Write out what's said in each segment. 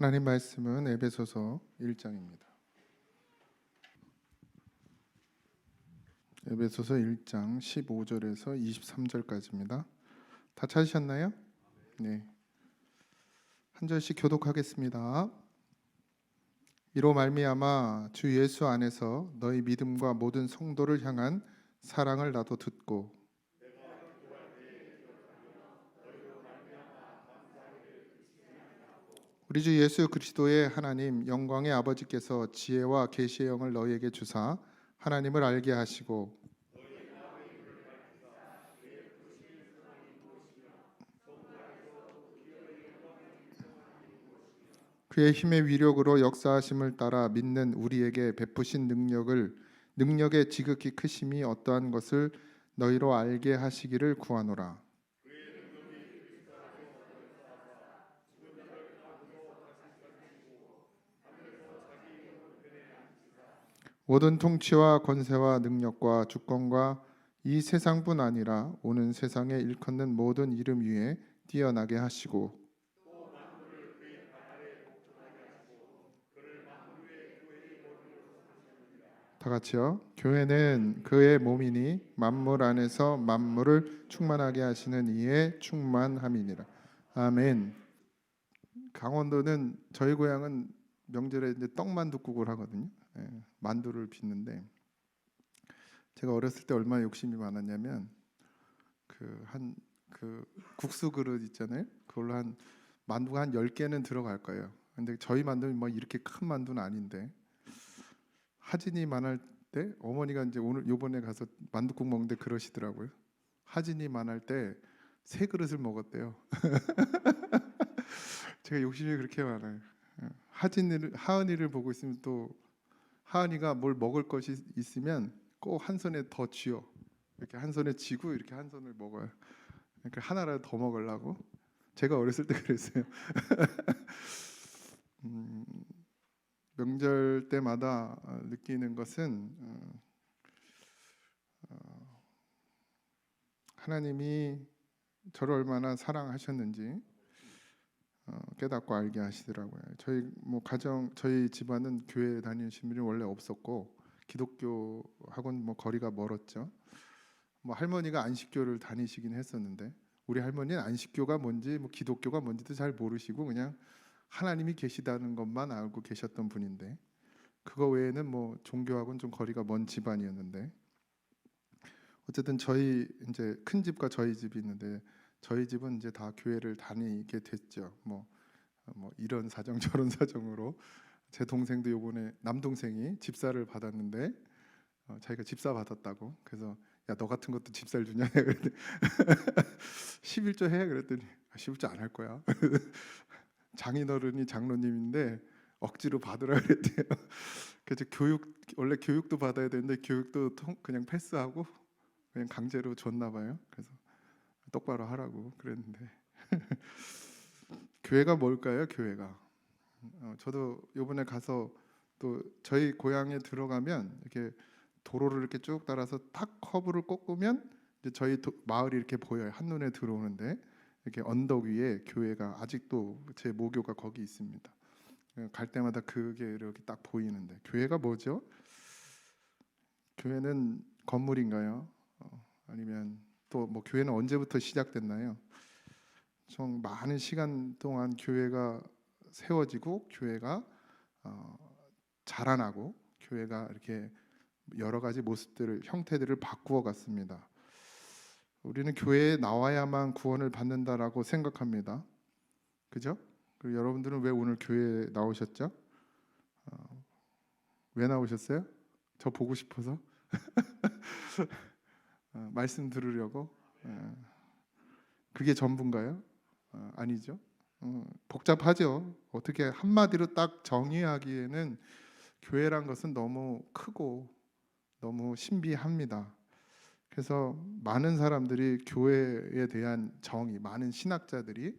하나님 말씀은 에베소서 1장입니다. 에베소서 1장 15절에서 23절까지입니다. 다 찾으셨나요? 네. 한 절씩 교독하겠습니다. 이로 말미암아 주 예수 안에서 너희 믿음과 모든 성도를 향한 사랑을 나도 듣고 우리 주 예수 그리스도의 하나님 영광의 아버지께서 지혜와 계시의 영을 너희에게 주사 하나님을 알게 하시고 그의 힘의 위력으로 역사하심을 따라 믿는 우리에게 베푸신 능력을 능력의 지극히 크심이 어떠한 것을 너희로 알게 하시기를 구하노라. 모든 통치와 권세와 능력과 주권과 이 세상뿐 아니라 오는 세상에 일컫는 모든 이름 위에 뛰어나게 하시고 다 같이요. 교회는 그의 몸이니 만물 안에서 만물을 충만하게 하시는 이의 충만함이니라. 아멘. 강원도는 저희 고향은 명절에 이제 떡만둣국을 하거든요. 예, 만두를 빚는데 제가 어렸을 때 얼마나 욕심이 많았냐면 그한그 국수 그릇 있잖아요. 그걸로 한 만두가 한 10개는 들어갈 거예요. 근데 저희 만두는 뭐 이렇게 큰 만두는 아닌데 하진이 만할 때 어머니가 이제 오늘 요번에 가서 만두국 먹는데 그러시더라고요. 하진이 만할 때 세 그릇을 먹었대요. 제가 욕심이 그렇게 많아요. 예, 하진이를 하은이를 보고 있으면 또 하은이가 뭘 먹을 것이 있으면 꼭 한 손에 더 쥐어 이렇게 한 손에 쥐고 이렇게 한 손을 먹어요. 그러니까 하나라도 더 먹으려고. 제가 어렸을 때 그랬어요. 음, 명절 때마다 어, 느끼는 것은 어, 어, 하나님이 저를 얼마나 사랑하셨는지 어, 깨닫고 알게 하시더라고요. 저희 뭐 가정 저희 집안은 교회 다니시는 분이 원래 없었고 기독교 학원 뭐 거리가 멀었죠. 뭐 할머니가 안식교를 다니시긴 했었는데 우리 할머니는 안식교가 뭔지 뭐 기독교가 뭔지도 잘 모르시고 그냥 하나님이 계시다는 것만 알고 계셨던 분인데 그거 외에는 뭐 종교하고는 좀 거리가 먼 집안이었는데 어쨌든 저희 이제 큰 집과 저희 집이 있는데 저희 집은 이제 다 교회를 다니게 됐죠. 뭐, 뭐 이런 사정 저런 사정으로. 제 동생도 요번에 남동생이 집사를 받았는데 어, 자기가 집사 받았다고. 그래서 야 너 같은 것도 집사를 주냐? 그랬더니 11조 해? 그랬더니 11조 안 할 거야. 장인어른이 장로님인데 억지로 받으라 그랬대요. 그래서 교육 원래 교육도 받아야 되는데 교육도 통, 그냥 패스하고 그냥 강제로 줬나 봐요. 그래서 똑바로 하라고 그랬는데 교회가 뭘까요? 교회가 어, 저도 요번에 가서 또 저희 고향에 들어가면 이렇게 도로를 이렇게 쭉 따라서 탁 커브를 꺾으면 이제 저희 도, 마을이 이렇게 보여요 한눈에 들어오는데 이렇게 언덕 위에 교회가 아직도 제 모교가 거기 있습니다. 어, 갈 때마다 그게 이렇게 딱 보이는데 교회가 뭐죠? 교회는 건물인가요? 어, 아니면 또 뭐 교회는 언제부터 시작됐나요? 좀 많은 시간 동안 교회가 세워지고 교회가 어, 자라나고 교회가 이렇게 여러 가지 모습들을 형태들을 바꾸어 갔습니다. 우리는 교회에 나와야만 구원을 받는다라고 생각합니다. 그죠? 그리고 여러분들은 왜 오늘 교회에 나오셨죠? 어, 왜 나오셨어요? 저 보고 싶어서 어, 말씀 들으려고 어, 그게 전부인가요? 어, 아니죠. 어, 복잡하죠. 어떻게 한마디로 딱 정의하기에는 교회란 것은 너무 크고 너무 신비합니다. 그래서 많은 사람들이 교회에 대한 정의, 많은 신학자들이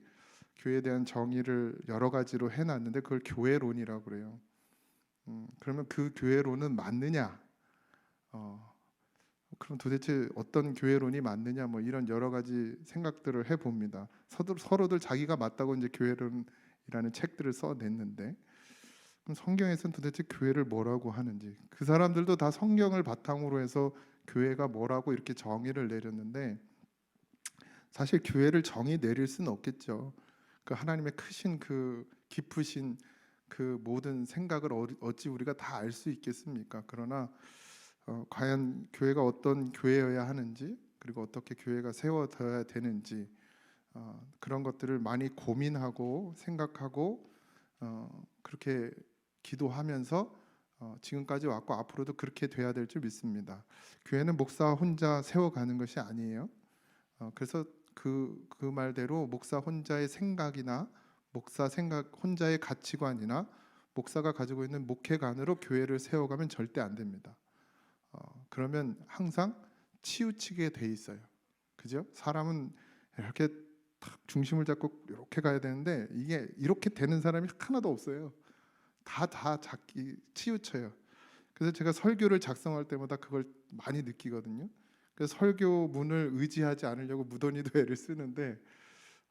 교회에 대한 정의를 여러 가지로 해놨는데 그걸 교회론이라고 그래요. 음, 그러면 그 교회론은 맞느냐? 어, 그럼 도대체 어떤 교회론이 맞느냐? 뭐 이런 여러 가지 생각들을 해봅니다. 서로, 서로들 자기가 맞다고 이제 교회론 교회라는 책들을 써냈는데 그럼 성경에서는 도대체 교회를 뭐라고 하는지 그 사람들도 다 성경을 바탕으로 해서 교회가 뭐라고 이렇게 정의를 내렸는데 사실 교회를 정의 내릴 수는 없겠죠. 그 하나님의 크신 그 깊으신 그 모든 생각을 어- 어찌 우리가 다 알 수 있겠습니까? 그러나 어, 과연 교회가 어떤 교회여야 하는지 그리고 어떻게 교회가 세워져야 되는지 어, 그런 것들을 많이 고민하고 생각하고 어, 그렇게 기도하면서 어, 지금까지 왔고 앞으로도 그렇게 돼야 될 줄 믿습니다. 교회는 목사 혼자 세워가는 것이 아니에요. 어, 그래서 그, 그 말대로 목사 혼자의 생각이나 목사 생각 혼자의 가치관이나 목사가 가지고 있는 목회관으로 교회를 세워가면 절대 안 됩니다. 어, 그러면 항상 치우치게 돼 있어요. 그죠? 사람은 이렇게 탁 중심을 잡고 이렇게 가야 되는데 이게 이렇게 되는 사람이 하나도 없어요. 다다 치우쳐요. 그래서 제가 설교를 작성할 때마다 그걸 많이 느끼거든요. 그래서 설교문을 의지하지 않으려고 무던히도 애를 쓰는데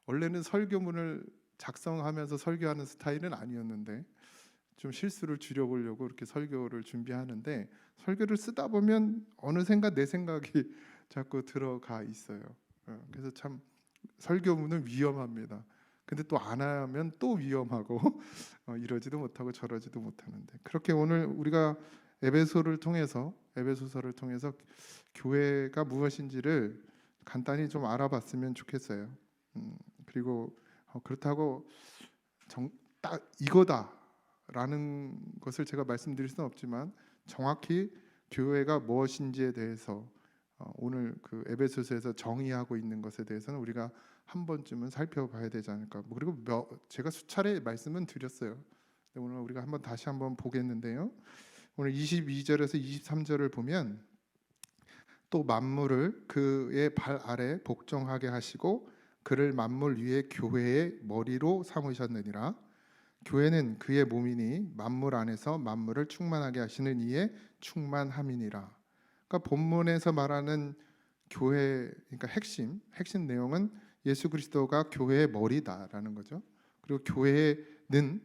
원래는 설교문을 작성하면서 설교하는 스타일은 아니었는데 좀 실수를 줄여보려고 이렇게 설교를 준비하는데 설교를 쓰다 보면 어느샌가 내 생각이 자꾸 들어가 있어요. 어, 그래서 참 설교문은 위험합니다. 근데 또 안 하면 또 위험하고 어, 이러지도 못하고 저러지도 못하는데 그렇게 오늘 우리가 에베소를 통해서 에베소서를 통해서 교회가 무엇인지를 간단히 좀 알아봤으면 좋겠어요. 음, 그리고 어, 그렇다고 정, 딱 이거다 라는 것을 제가 말씀드릴 수는 없지만 정확히 교회가 무엇인지에 대해서 어, 오늘 그 에베소서에서 정의하고 있는 것에 대해서는 우리가 한 번쯤은 살펴봐야 되지 않을까. 뭐 그리고 몇, 제가 수차례 말씀은 드렸어요. 오늘 우리가 한번 다시 한번 보겠는데요. 오늘 22절에서 23절을 보면 또 만물을 그의 발 아래 복종하게 하시고 그를 만물 위에 교회의 머리로 삼으셨느니라. 교회는 그의 몸이니 만물 안에서 만물을 충만하게 하시는 이의 충만함이니라. 그러니까 본문에서 말하는 교회 그러니까 핵심 핵심 내용은 예수 그리스도가 교회의 머리다라는 거죠. 그리고 교회는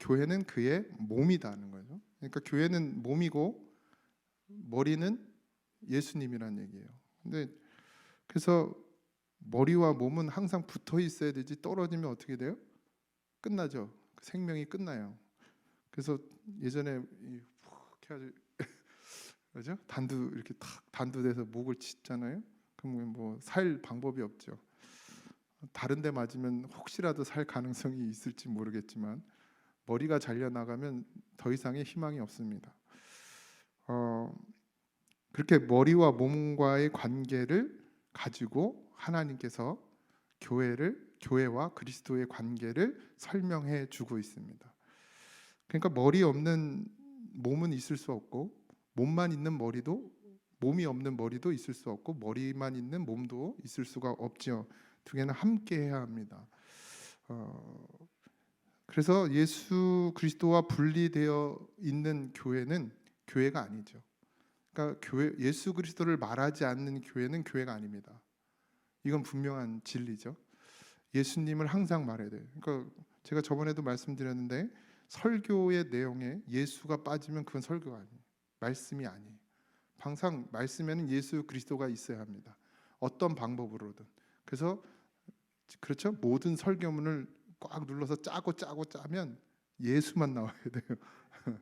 교회는 그의 몸이다는 거죠. 그러니까 교회는 몸이고 머리는 예수님이란 얘기예요. 근데 그래서 머리와 몸은 항상 붙어 있어야 되지 떨어지면 어떻게 돼요? 끝나죠. 그 생명이 끝나요. 그래서 예전에 이푹 해가지고 그죠? 단두 이렇게 탁 단두돼서 목을 찢잖아요. 그러면 뭐 살 방법이 없죠. 다른 데 맞으면 혹시라도 살 가능성이 있을지 모르겠지만 머리가 잘려 나가면 더 이상의 희망이 없습니다. 어, 그렇게 머리와 몸과의 관계를 가지고 하나님께서 교회를 교회와 그리스도의 관계를 설명해 주고 있습니다. 그러니까 머리 없는 몸은 있을 수 없고 몸만 있는 머리도 몸이 없는 머리도 있을 수 없고 머리만 있는 몸도 있을 수가 없죠. 두 개는 함께 해야 합니다. 어, 그래서 예수 그리스도와 분리되어 있는 교회는 교회가 아니죠. 그러니까 교회 예수 그리스도를 말하지 않는 교회는 교회가 아닙니다. 이건 분명한 진리죠. 예수님을 항상 말해야 돼요. 그러니까 제가 저번에도 말씀드렸는데 설교의 내용에 예수가 빠지면 그건 설교가 아니에요. 말씀이 아니에요. 항상 말씀에는 예수 그리스도가 있어야 합니다. 어떤 방법으로든. 그래서 그렇죠. 모든 설교문을 꽉 눌러서 짜고 짜고 짜면 예수만 나와야 돼요.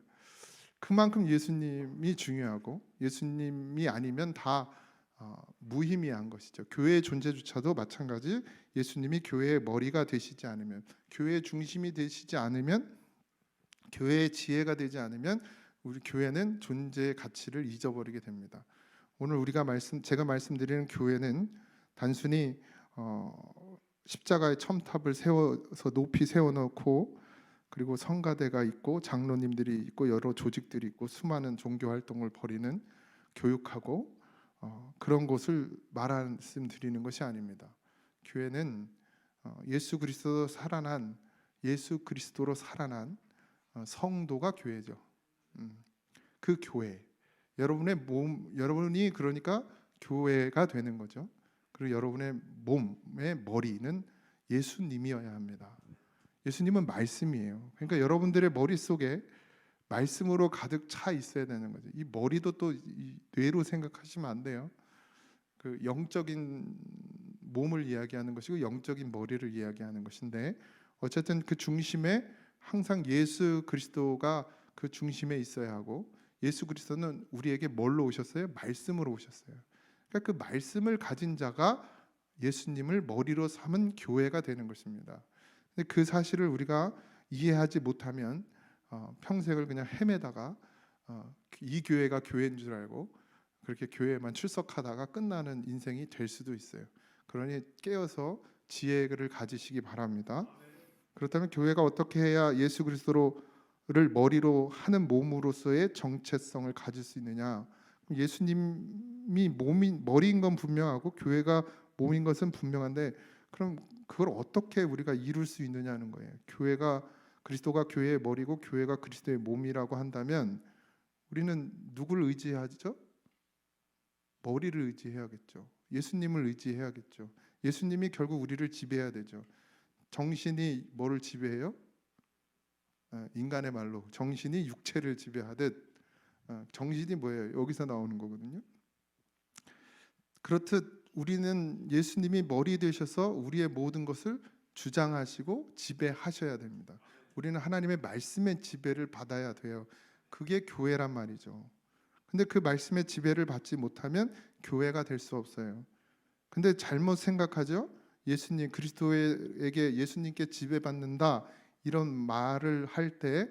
그만큼 예수님이 중요하고 예수님이 아니면 다 어, 무의미한 것이죠. 교회의 존재조차도 마찬가지. 예수님이 교회의 머리가 되시지 않으면, 교회의 중심이 되시지 않으면, 교회의 지혜가 되지 않으면 우리 교회는 존재의 가치를 잊어버리게 됩니다. 오늘 우리가 말씀, 제가 말씀드리는 교회는 단순히 어, 십자가의 첨탑을 세워서 높이 세워놓고 그리고 성가대가 있고 장로님들이 있고 여러 조직들이 있고 수많은 종교 활동을 벌이는 교육하고 어, 그런 곳을 말씀드리는 것이 아닙니다. 교회는 어, 예수 그리스도 살아난 예수 그리스도로 살아난 어, 성도가 교회죠. 음, 그 교회 여러분의 몸 여러분이 그러니까 교회가 되는 거죠. 그리고 여러분의 몸의 머리는 예수님이어야 합니다. 예수님은 말씀이에요. 그러니까 여러분들의 머릿속에 말씀으로 가득 차 있어야 되는 거죠. 이 머리도 또 이 뇌로 생각하시면 안 돼요. 그 영적인 몸을 이야기하는 것이고 영적인 머리를 이야기하는 것인데 어쨌든 그 중심에 항상 예수 그리스도가 그 중심에 있어야 하고 예수 그리스도는 우리에게 뭘로 오셨어요? 말씀으로 오셨어요. 그러니까 그 말씀을 가진 자가 예수님을 머리로 삼은 교회가 되는 것입니다. 근데 그 사실을 우리가 이해하지 못하면 어, 평생을 그냥 헤매다가 어, 이 교회가 교회인 줄 알고 그렇게 교회에만 출석하다가 끝나는 인생이 될 수도 있어요. 그러니 깨어서 지혜를 가지시기 바랍니다. 그렇다면 교회가 어떻게 해야 예수 그리스도를 머리로 하는 몸으로서의 정체성을 가질 수 있느냐? 예수님이 몸인 머리인 건 분명하고 교회가 몸인 것은 분명한데 그럼 그걸 어떻게 우리가 이룰 수 있느냐는 거예요. 교회가 그리스도가 교회의 머리고 교회가 그리스도의 몸이라고 한다면 우리는 누구를 의지하죠? 머리를 의지해야겠죠. 예수님을 의지해야겠죠. 예수님이 결국 우리를 지배해야 되죠. 정신이 뭐를 지배해요? 아, 인간의 말로 정신이 육체를 지배하듯 아, 정신이 뭐예요? 여기서 나오는 거거든요. 그렇듯 우리는 예수님이 머리 되셔서 우리의 모든 것을 주장하시고 지배하셔야 됩니다. 우리는 하나님의 말씀의 지배를 받아야 돼요. 그게 교회란 말이죠. 근데 그 말씀의 지배를 받지 못하면 교회가 될 수 없어요. 근데 잘못 생각하죠? 예수님 그리스도에게 예수님께 지배받는다 이런 말을 할때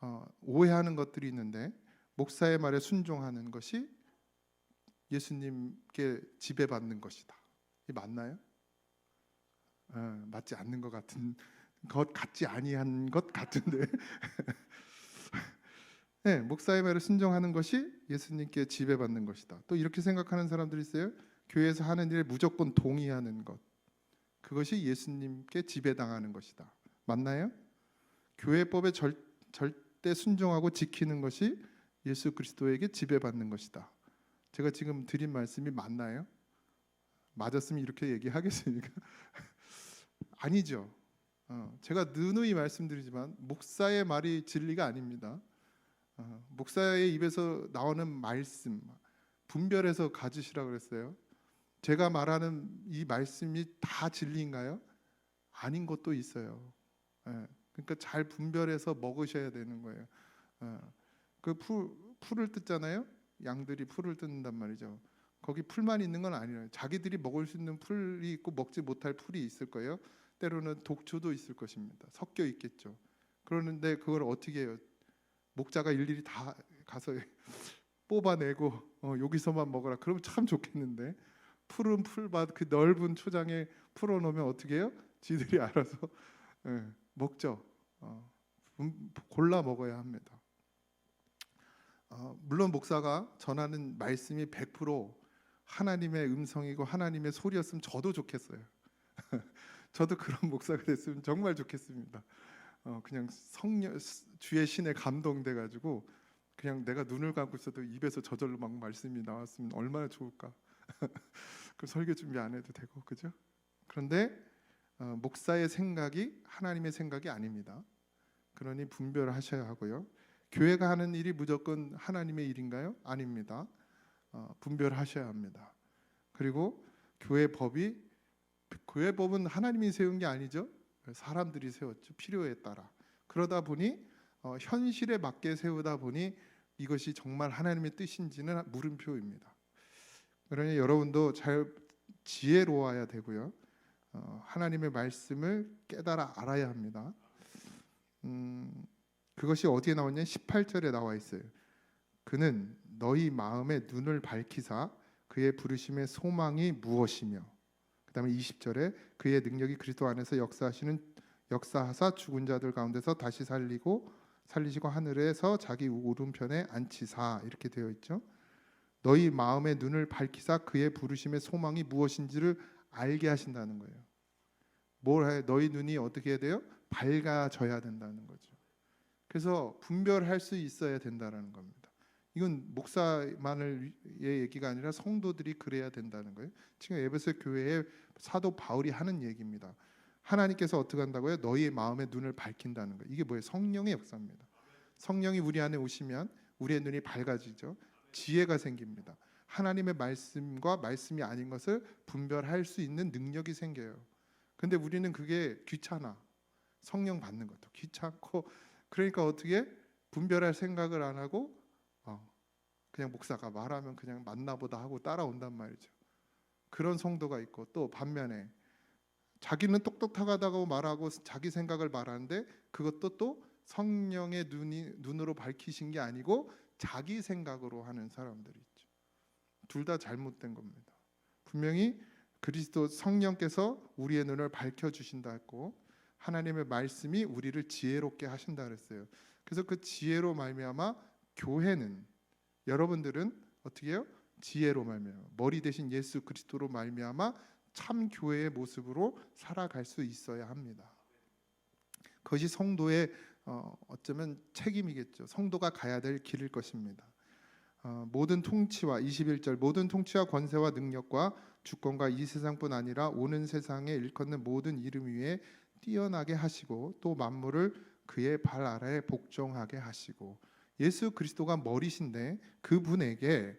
어, 오해하는 것들이 있는데 목사의 말에 순종하는 것이 예수님께 지배받는 것이다. 이 맞나요? 어, 맞지 않는 것 같은 것 같지 아니한 것 같은데. 네, 목사의 말에 순종하는 것이 예수님께 지배받는 것이다. 또 이렇게 생각하는 사람들이 있어요. 교회에서 하는 일에 무조건 동의하는 것. 그것이 예수님께 지배당하는 것이다. 맞나요? 교회법에 절, 절대 순종하고 지키는 것이 예수 그리스도에게 지배받는 것이다. 제가 지금 드린 말씀이 맞나요? 맞았으면 이렇게 얘기하겠습니까? 아니죠. 어, 제가 누누이 말씀드리지만 목사의 말이 진리가 아닙니다. 어, 목사의 입에서 나오는 말씀 분별해서 가지시라 그랬어요. 제가 말하는 이 말씀이 다 진리인가요? 아닌 것도 있어요. 예, 그러니까 잘 분별해서 먹으셔야 되는 거예요. 어, 그 풀, 풀을 뜯잖아요. 양들이 풀을 뜯는단 말이죠. 거기 풀만 있는 건 아니에요. 자기들이 먹을 수 있는 풀이 있고 먹지 못할 풀이 있을 거예요. 때로는 독초도 있을 것입니다. 섞여 있겠죠. 그러는데 그걸 어떻게 해요? 목자가 일일이 다 가서 뽑아내고 어, 여기서만 먹어라. 그러면 참 좋겠는데 푸른 풀밭 그 넓은 초장에 풀어놓으면 어떻게 해요? 지들이 알아서 예, 먹죠. 어, 음, 골라 먹어야 합니다. 어, 물론 목사가 전하는 말씀이 100% 하나님의 음성이고 하나님의 소리였으면 저도 좋겠어요. 저도 그런 목사가 됐으면 정말 좋겠습니다. 어, 그냥 성령 주의 신에 감동돼 가지고 그냥 내가 눈을 감고 있어도 입에서 저절로 막 말씀이 나왔으면 얼마나 좋을까. 그 설교 준비 안 해도 되고 그죠? 그런데 어, 목사의 생각이 하나님의 생각이 아닙니다. 그러니 분별하셔야 하고요. 교회가 하는 일이 무조건 하나님의 일인가요? 아닙니다. 어, 분별하셔야 합니다. 그리고 교회 법이 교회 법은 하나님이 세운 게 아니죠. 사람들이 세웠죠. 필요에 따라. 그러다 보니 어, 현실에 맞게 세우다 보니 이것이 정말 하나님의 뜻인지는 물음표입니다. 그러니 여러분도 잘 지혜로워야 되고요. 어, 하나님의 말씀을 깨달아 알아야 합니다. 음, 그것이 어디에 나오냐? 18절에 나와 있어요. 그는 너희 마음의 눈을 밝히사 그의 부르심의 소망이 무엇이며 그다음에 20절에 그의 능력이 그리스도 안에서 역사하시는 역사하사 죽은 자들 가운데서 다시 살리고 살리시고 하늘에서 자기 오른편에 앉히사 이렇게 되어 있죠. 너희 마음의 눈을 밝히사 그의 부르심의 소망이 무엇인지를 알게 하신다는 거예요. 뭘 해? 너희 눈이 어떻게 해야 돼요? 밝아져야 된다는 거죠. 그래서 분별할 수 있어야 된다라는 겁니다. 이건 목사만의 얘기가 아니라 성도들이 그래야 된다는 거예요. 지금 에베소 교회의 사도 바울이 하는 얘기입니다. 하나님께서 어떻게 한다고요? 너희의 마음의 눈을 밝힌다는 거예요. 이게 뭐예요? 성령의 역사입니다. 성령이 우리 안에 오시면 우리의 눈이 밝아지죠. 지혜가 생깁니다. 하나님의 말씀과 말씀이 아닌 것을 분별할 수 있는 능력이 생겨요. 근데 우리는 그게 귀찮아. 성령 받는 것도 귀찮고 그러니까 어떻게 분별할 생각을 안 하고 어, 그냥 목사가 말하면 그냥 맞나보다 하고 따라온단 말이죠. 그런 성도가 있고 또 반면에 자기는 똑똑하다고 말하고 자기 생각을 말하는데 그것도 또 성령의 눈이 눈으로 밝히신 게 아니고 자기 생각으로 하는 사람들이 있죠. 둘 다 잘못된 겁니다. 분명히 그리스도 성령께서 우리의 눈을 밝혀 주신다 했고 하나님의 말씀이 우리를 지혜롭게 하신다 그랬어요. 그래서 그 지혜로 말미암아 교회는 여러분들은 어떻게 해요? 지혜로 말미암아 머리 대신 예수 그리스도로 말미암아 참 교회의 모습으로 살아갈 수 있어야 합니다. 그것이 성도의 어, 어쩌면 책임이겠죠. 성도가 가야 될 길일 것입니다. 어, 모든 통치와 21절 모든 통치와 권세와 능력과 주권과 이 세상뿐 아니라 오는 세상에 일컫는 모든 이름 위에 뛰어나게 하시고 또 만물을 그의 발 아래에 복종하게 하시고 예수 그리스도가 머리신데 그분에게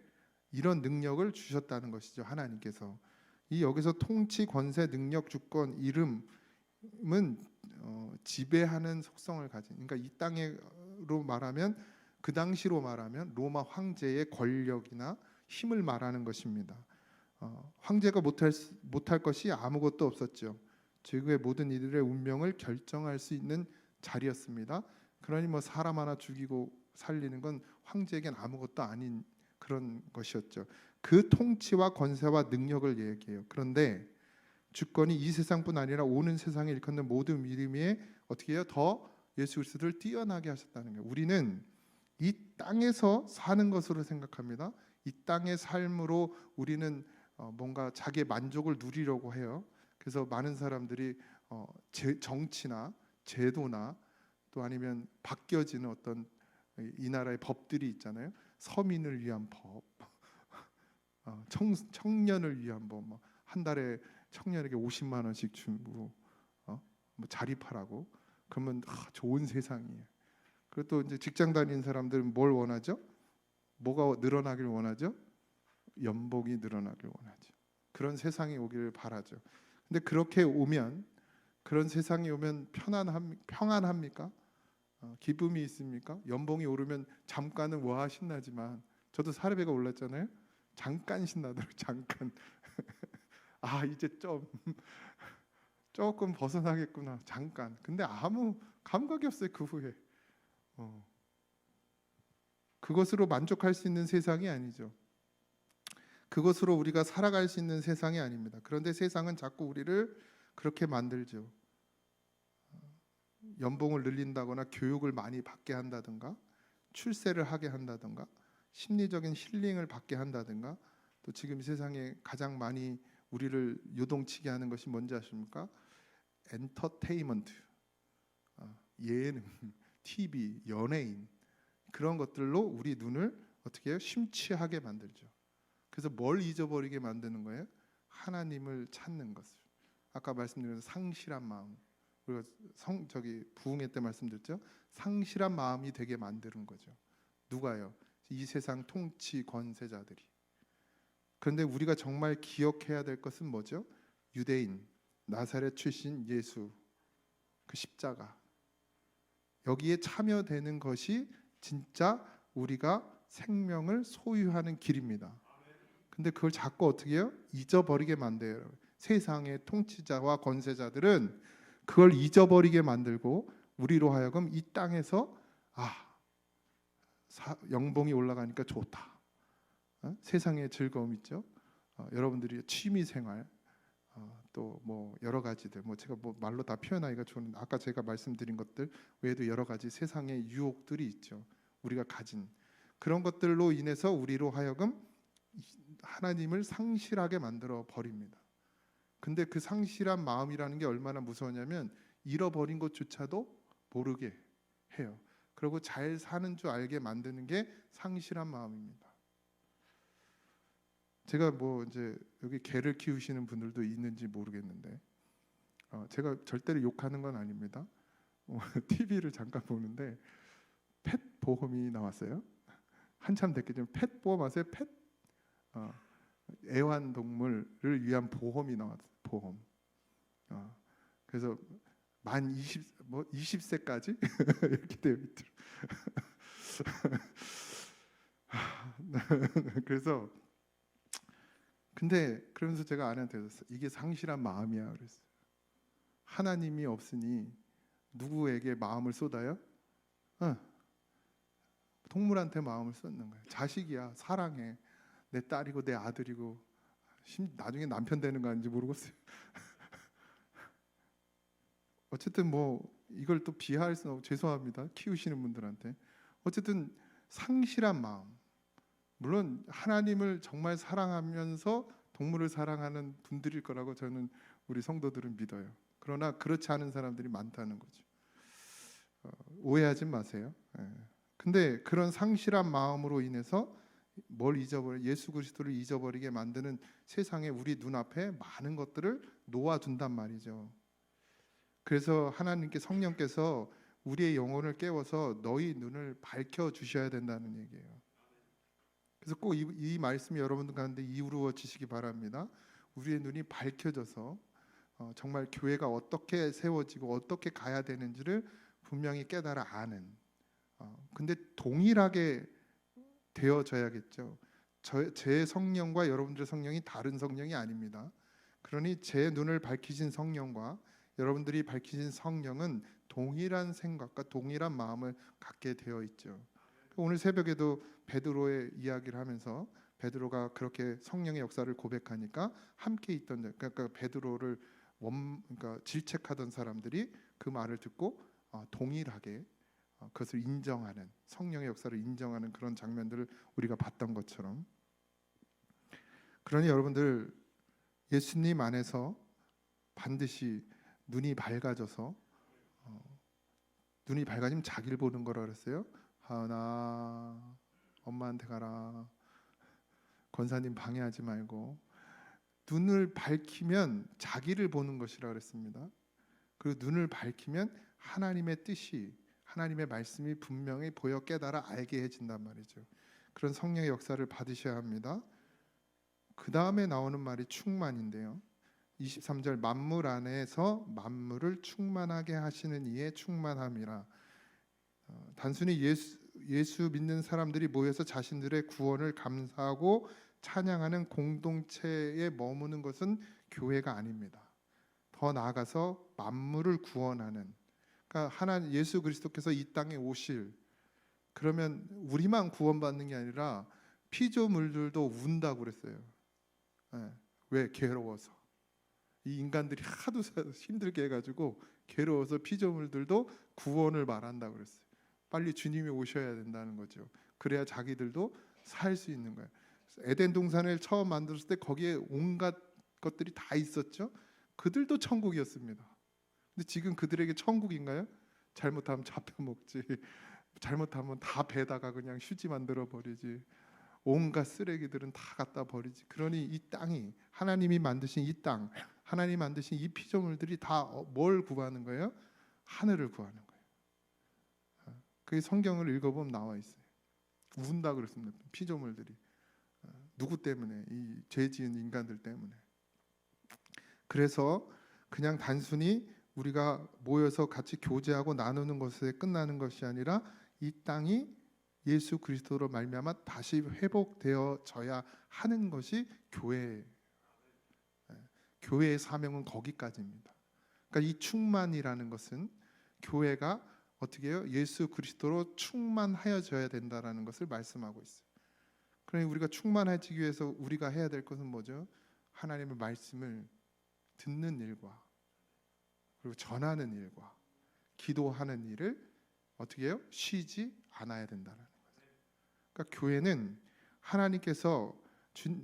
이런 능력을 주셨다는 것이죠 하나님께서 이 여기서 통치 권세 능력 주권 이름은 어, 지배하는 속성을 가진 그러니까 이 땅으로 말하면 그 당시로 말하면 로마 황제의 권력이나 힘을 말하는 것입니다. 어, 황제가 못할 수- 못할 것이 아무것도 없었죠. 지구의 모든 이들의 운명을 결정할 수 있는 자리였습니다. 그러니 뭐 사람 하나 죽이고 살리는 건 황제에겐 아무것도 아닌 그런 것이었죠. 그 통치와 권세와 능력을 얘기해요. 그런데 주권이 이 세상뿐 아니라 오는 세상에 일컫는 모든 이름에 어떻게 해요? 더 예수 그리스도를 뛰어나게 하셨다는 거예요. 우리는 이 땅에서 사는 것으로 생각합니다. 이 땅의 삶으로 우리는 어, 뭔가 자기의 만족을 누리려고 해요. 그래서 많은 사람들이 어, 제, 정치나 제도나 또 아니면 바뀌어지는 어떤 이- 이 나라의 법들이 있잖아요. 서민을 위한 법, 어, 청, 청년을 위한 법, 뭐 한 달에 청년에게 50만 원씩 주고 어? 뭐 자립하라고 그러면 아, 좋은 세상이에요. 그리고 또 이제 직장 다니는 사람들은 뭘 원하죠? 뭐가 늘어나길 원하죠? 연봉이 늘어나길 원하죠. 그런 세상이 오기를 바라죠. 근데 그렇게 오면 그런 세상이 오면 편안함 평안합니까? 어, 기쁨이 있습니까? 연봉이 오르면 잠깐은 와 신나지만 저도 사례비가 올랐잖아요. 잠깐 신나더라고 잠깐. 아 이제 좀 조금 벗어나겠구나 잠깐. 근데 아무 감각이 없어요 그 후에. 어. 그것으로 만족할 수 있는 세상이 아니죠. 그것으로 우리가 살아갈 수 있는 세상이 아닙니다. 그런데 세상은 자꾸 우리를 그렇게 만들죠. 연봉을 늘린다거나 교육을 많이 받게 한다든가 출세를 하게 한다든가 심리적인 힐링을 받게 한다든가 또 지금 세상에 가장 많이 우리를 요동치게 하는 것이 뭔지 아십니까? 엔터테인먼트, 어, 예능, TV, 연예인 그런 것들로 우리 눈을 어떻게 해요? 심취하게 만들죠. 그래서 뭘 잊어버리게 만드는 거예요? 하나님을 찾는 것을. 아까 말씀드린 상실한 마음. 우리가 성 저기 부흥회 때 말씀드렸죠. 상실한 마음이 되게 만드는 거죠. 누가요? 이 세상 통치 권세자들이. 그런데 우리가 정말 기억해야 될 것은 뭐죠? 유대인 나사렛 출신 예수 그 십자가 여기에 참여되는 것이 진짜 우리가 생명을 소유하는 길입니다. 근데 그걸 자꾸 어떻게 해요? 잊어버리게 만들어요. 세상의 통치자와 권세자들은 그걸 잊어버리게 만들고 우리로 하여금 이 땅에서 아 사, 영봉이 올라가니까 좋다. 어? 세상의 즐거움 있죠. 어, 여러분들이 취미 생활 어, 또뭐 여러 가지들 뭐 제가 뭐 말로 다 표현하기가 좋은 아까 제가 말씀드린 것들 외에도 여러 가지 세상의 유혹들이 있죠. 우리가 가진 그런 것들로 인해서 우리로 하여금 하나님을 상실하게 만들어 버립니다. 근데 그 상실한 마음이라는 게 얼마나 무서우냐면 잃어버린 것조차도 모르게 해요. 그리고 잘 사는 줄 알게 만드는 게 상실한 마음입니다. 제가 뭐 이제 여기 개를 키우시는 분들도 있는지 모르겠는데 어, 제가 절대로 욕하는 건 아닙니다. 어, TV를 잠깐 보는데 펫 보험이 나왔어요. 한참 전에 펫 보험 아세요? 펫 어, 애완동물을 위한 보험이 나왔어요. 보험. 어, 그래서 만 20, 뭐 20세까지 이렇게 되어 있더라고요. 그래서 근데 그러면서 제가 아내한테 그랬어요. 이게 상실한 마음이야 그랬어요. 하나님이 없으니 누구에게 마음을 쏟아요? 어. 동물한테 마음을 쏟는 거예요. 자식이야 사랑해 내 딸이고 내 아들이고 심- 나중에 남편 되는 거 아닌지 모르겠어요. 어쨌든 뭐 이걸 또 비하할 수는 없고 죄송합니다. 키우시는 분들한테 어쨌든 상실한 마음 물론 하나님을 정말 사랑하면서 동물을 사랑하는 분들일 거라고 저는 우리 성도들은 믿어요. 그러나 그렇지 않은 사람들이 많다는 거죠. 어, 오해하지 마세요. 예. 근데 그런 상실한 마음으로 인해서 뭘 잊어버려 예수 그리스도를 잊어버리게 만드는 세상에 우리 눈앞에 많은 것들을 놓아둔단 말이죠. 그래서 하나님께 성령께서 우리의 영혼을 깨워서 너희 눈을 밝혀 주셔야 된다는 얘기예요. 그래서 꼭 이 말씀이 여러분들 가운데 이루어지시기 바랍니다. 우리의 눈이 밝혀져서 어, 정말 교회가 어떻게 세워지고 어떻게 가야 되는지를 분명히 깨달아 아는. 어, 근데 동일하게 되어져야겠죠. 저, 제 성령과 여러분들의 성령이 다른 성령이 아닙니다. 그러니 제 눈을 밝히신 성령과 여러분들이 밝히신 성령은 동일한 생각과 동일한 마음을 갖게 되어 있죠. 오늘 새벽에도 베드로의 이야기를 하면서 베드로가 그렇게 성령의 역사를 고백하니까 함께 있던 그러니까 베드로를 원 그러니까 질책하던 사람들이 그 말을 듣고 어, 동일하게 어, 그것을 인정하는 성령의 역사를 인정하는 그런 장면들을 우리가 봤던 것처럼 그러니 여러분들 예수님 안에서 반드시 눈이 밝아져서 어, 눈이 밝아지면 자기를 보는 거라 그랬어요. 하나 엄마한테 가라. 권사님 방해하지 말고 눈을 밝히면 자기를 보는 것이라 그랬습니다. 그리고 눈을 밝히면 하나님의 뜻이 하나님의 말씀이 분명히 보여 깨달아 알게 해진단 말이죠. 그런 성령의 역사를 받으셔야 합니다. 그 다음에 나오는 말이 충만인데요. 23절 만물 안에서 만물을 충만하게 하시는 이의 충만함이라. 어, 단순히 예수, 예수 믿는 사람들이 모여서 자신들의 구원을 감사하고 찬양하는 공동체에 머무는 것은 교회가 아닙니다. 더 나아가서 만물을 구원하는 그러니까 하나 예수 그리스도께서 이 땅에 오실 그러면 우리만 구원받는 게 아니라 피조물들도 운다고 그랬어요. 예, 왜 괴로워서 이 인간들이 하도 힘들게 해가지고 괴로워서 피조물들도 구원을 말한다고 그랬어요. 빨리 주님이 오셔야 된다는 거죠. 그래야 자기들도 살 수 있는 거예요. 에덴 동산을 처음 만들었을 때 거기에 온갖 것들이 다 있었죠. 그들도 천국이었습니다. 근데 지금 그들에게 천국인가요? 잘못하면 잡혀 먹지. 잘못하면 다 배다가 그냥 휴지 만들어 버리지. 온갖 쓰레기들은 다 갖다 버리지. 그러니 이 땅이 하나님이 만드신 이 땅, 하나님 만드신 이 피조물들이 다 뭘 구하는 거예요? 하늘을 구하는 거예요. 그 성경을 읽어보면 나와 있어요. 운다 그랬습니다. 피조물들이 누구 때문에 이 죄지은 인간들 때문에. 그래서 그냥 단순히 우리가 모여서 같이 교제하고 나누는 것에 끝나는 것이 아니라 이 땅이 예수 그리스도로 말미암아 다시 회복되어져야 하는 것이 교회. 교회의 사명은 거기까지입니다. 그러니까 이 충만이라는 것은 교회가 어떻게 해요? 예수 그리스도로 충만하여져야 된다라는 것을 말씀하고 있어요. 그러니 우리가 충만해지기 위해서 우리가 해야 될 것은 뭐죠? 하나님의 말씀을 듣는 일과 그리고 전하는 일과 기도하는 일을 어떻게 해요? 쉬지 않아야 된다는 거죠. 그러니까 교회는 하나님께서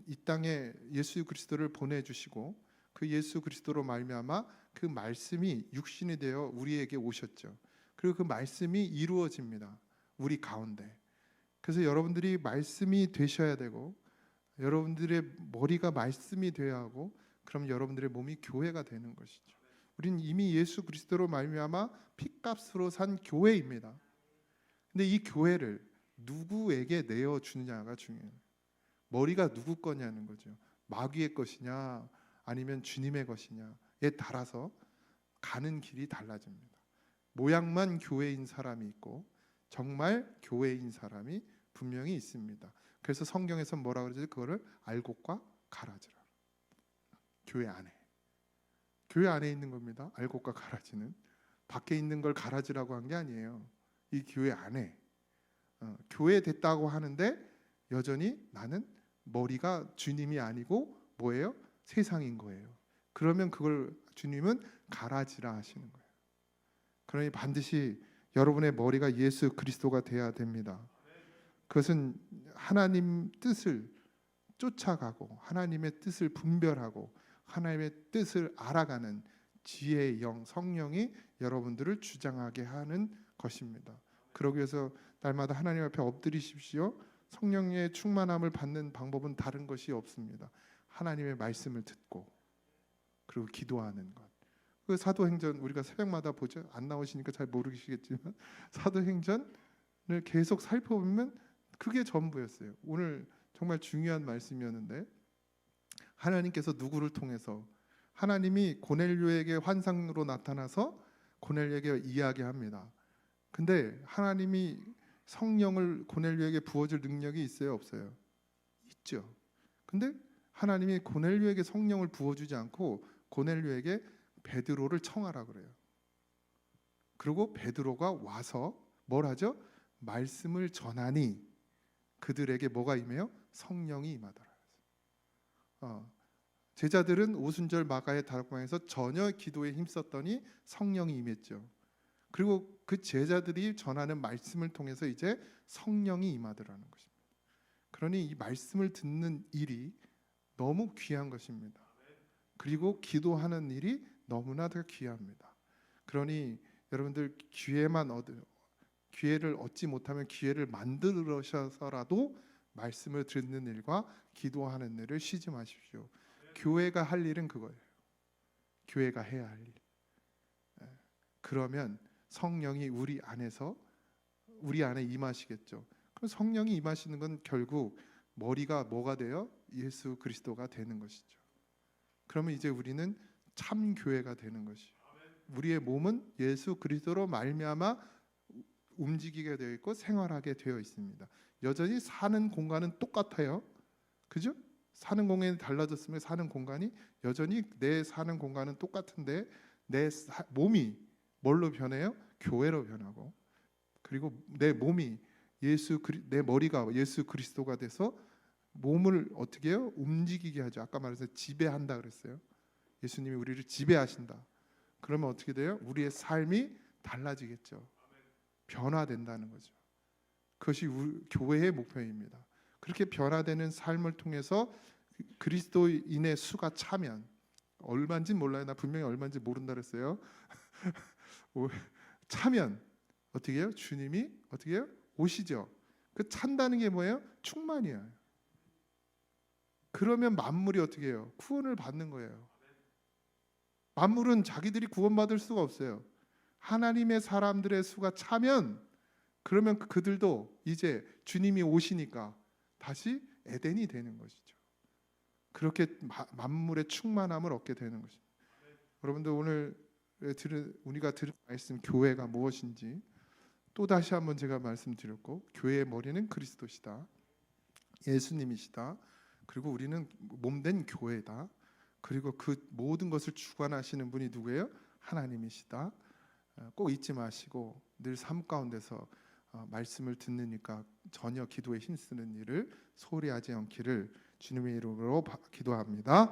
이 땅에 예수 그리스도를 보내주시고 그 예수 그리스도로 말미암아 그 말씀이 육신이 되어 우리에게 오셨죠. 그리고 그 말씀이 이루어집니다. 우리 가운데. 그래서 여러분들이 말씀이 되셔야 되고 여러분들의 머리가 말씀이 되어야 하고 그럼 여러분들의 몸이 교회가 되는 것이죠. 우리는 이미 예수 그리스도로 말미암아 피값으로 산 교회입니다. 근데 이 교회를 누구에게 내어 주느냐가 중요해요. 머리가 누구 거냐는 거죠. 마귀의 것이냐 아니면 주님의 것이냐에 따라서 가는 길이 달라집니다. 모양만 교회인 사람이 있고 정말 교회인 사람이 분명히 있습니다. 그래서 성경에서 뭐라 그러지? 그거를 알곡과 가라지라. 교회 안에. 교회 안에 있는 겁니다. 알곡과 가라지는 밖에 있는 걸 가라지라고 한 게 아니에요. 이 교회 안에 어, 교회 됐다고 하는데 여전히 나는 머리가 주님이 아니고 뭐예요? 세상인 거예요. 그러면 그걸 주님은 가라지라 하시는 거예요. 그러니 반드시 여러분의 머리가 예수 그리스도가 돼야 됩니다. 그것은 하나님 뜻을 쫓아가고 하나님의 뜻을 분별하고 하나님의 뜻을 알아가는 지혜의 영 성령이 여러분들을 주장하게 하는 것입니다. 그러기 위해서 날마다 하나님 앞에 엎드리십시오. 성령의 충만함을 받는 방법은 다른 것이 없습니다. 하나님의 말씀을 듣고 그리고 기도하는 것. 그 사도행전 우리가 새벽마다 보죠. 안 나오시니까 잘 모르시겠지만 사도행전을 계속 살펴보면 그게 전부였어요. 오늘 정말 중요한 말씀이었는데 하나님께서 누구를 통해서 하나님이 고넬료에게 환상으로 나타나서 고넬료에게 이야기합니다. 근데 하나님이 성령을 고넬료에게 부어줄 능력이 있어요, 없어요? 있죠. 근데 하나님이 고넬료에게 성령을 부어주지 않고 고넬료에게 베드로를 청하라 그래요. 그리고 베드로가 와서 뭘 하죠? 말씀을 전하니 그들에게 뭐가 임해요? 성령이 임하더라. 어, 제자들은 오순절 마가의 다락방에서 전혀 기도에 힘썼더니 성령이 임했죠. 그리고 그 제자들이 전하는 말씀을 통해서 이제 성령이 임하더라는 것입니다. 그러니 이 말씀을 듣는 일이 너무 귀한 것입니다. 그리고 기도하는 일이 너무나 더 귀합니다. 그러니 여러분들 기회만 얻 기회를 얻지 못하면 기회를 만들어서라도 말씀을 듣는 일과 기도하는 일을 쉬지 마십시오. 교회가 할 일은 그거예요. 교회가 해야 할 일. 예. 그러면 성령이 우리 안에서 우리 안에 임하시겠죠. 그럼 성령이 임하시는 건 결국 머리가 뭐가 돼요? 예수 그리스도가 되는 것이죠. 그러면 이제 우리는 참 교회가 되는 것이요. 우리의 몸은 예수 그리스도로 말미암아 움직이게 되어 있고 생활하게 되어 있습니다. 여전히 사는 공간은 똑같아요. 그죠? 사는 공간이 달라졌으면 사는 공간이 여전히 내 사는 공간은 똑같은데 내 사, 몸이 뭘로 변해요? 교회로 변하고 그리고 내 몸이 예수 그리, 내 머리가 예수 그리스도가 돼서 몸을 어떻게 해요? 움직이게 하죠. 아까 말해서 지배한다 그랬어요. 예수님이 우리를 지배하신다. 그러면 어떻게 돼요? 우리의 삶이 달라지겠죠. 변화된다는 거죠. 그것이 우리, 교회의 목표입니다. 그렇게 변화되는 삶을 통해서 그리스도인의 수가 차면 얼마인지 몰라요. 나 분명히 얼마인지 모른다 그랬어요. 차면 어떻게 해요? 주님이 어떻게 해요? 오시죠. 그 찬다는 게 뭐예요? 충만이야. 그러면 만물이 어떻게 해요? 구원을 받는 거예요. 만물은 자기들이 구원받을 수가 없어요. 하나님의 사람들의 수가 차면 그러면 그들도 이제 주님이 오시니까 다시 에덴이 되는 것이죠. 그렇게 만물의 충만함을 얻게 되는 것입니다. 여러분들 오늘 들은 우리가 들은 말씀 교회가 무엇인지 또 다시 한번 제가 말씀드렸고 교회의 머리는 그리스도시다. 예수님이시다. 그리고 우리는 몸된 교회다. 그리고 그 모든 것을 주관하시는 분이 누구예요? 하나님이시다. 어, 꼭 잊지 마시고 늘 삶 가운데서 어, 말씀을 듣느니까 전혀 기도에 힘쓰는 일을 소홀히 하지 않기를 주님의 이름으로 기도합니다.